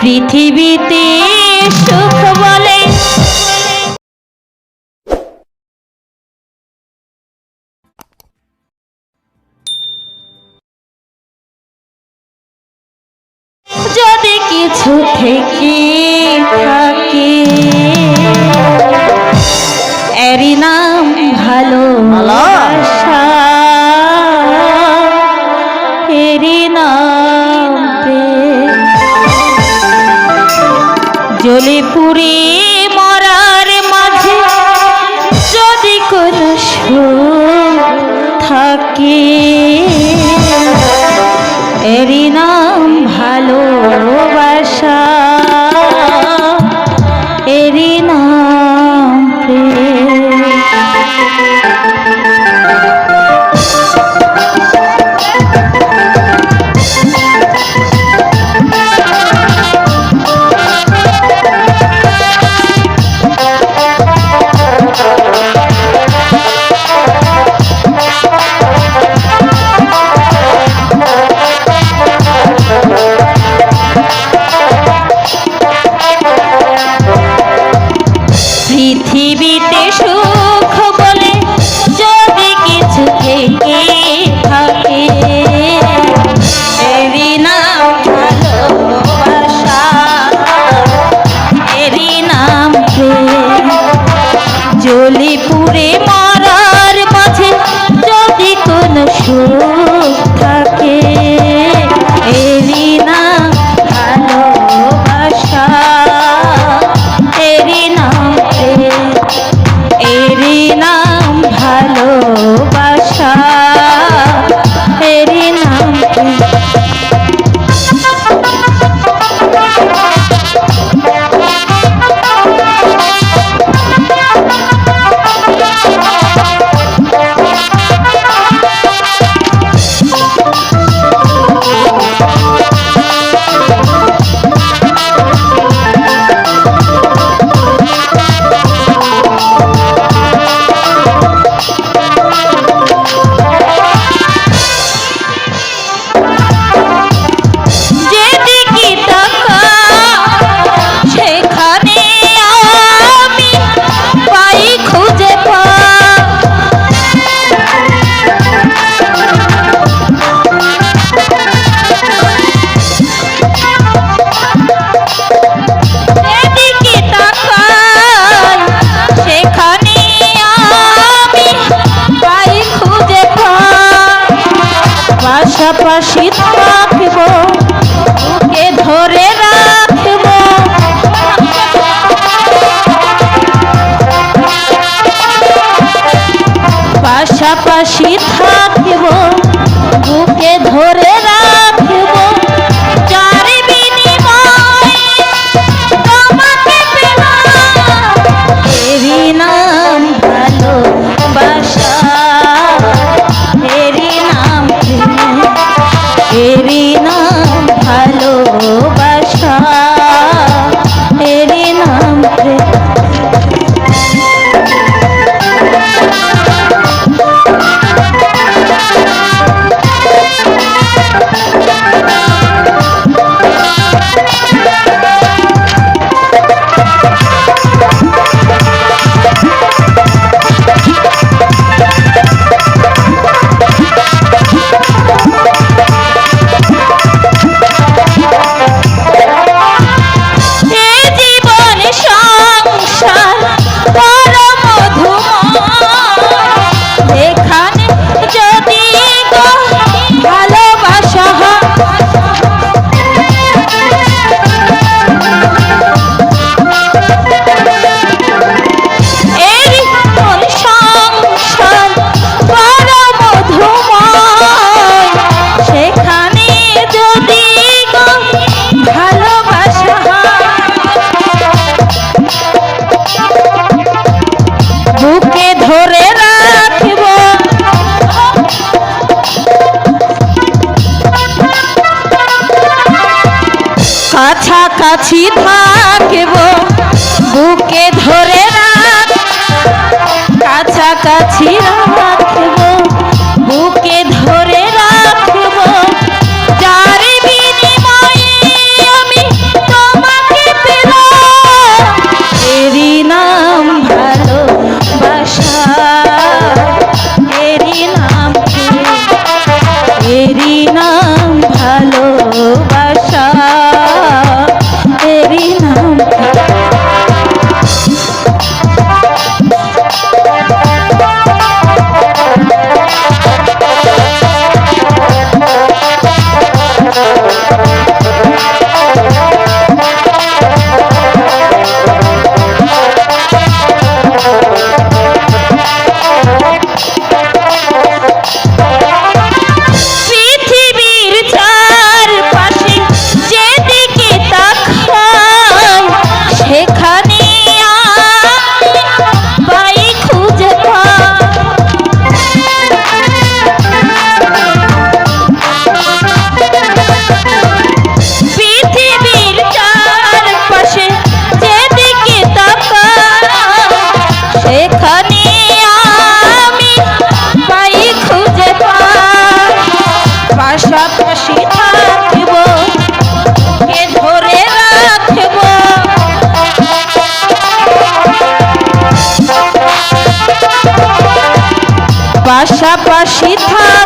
পৃথিবীতে সুখ বলে। যদি কিছু থেকে থাকে এরি নাম ভালো ভালো এরি নাম চলে পুরে মরার মাঝে যদি কোন থাকে এরি নাম ভালোবাসা। ছোট পাশাপাশি থাকব কে ধরে রাখব। পাশাপাশি থাকব Bye. কাছাকাছি থাকব বুকে ধরে রাখ কাছাকাছি রাখব। পাশাপাশি থাকব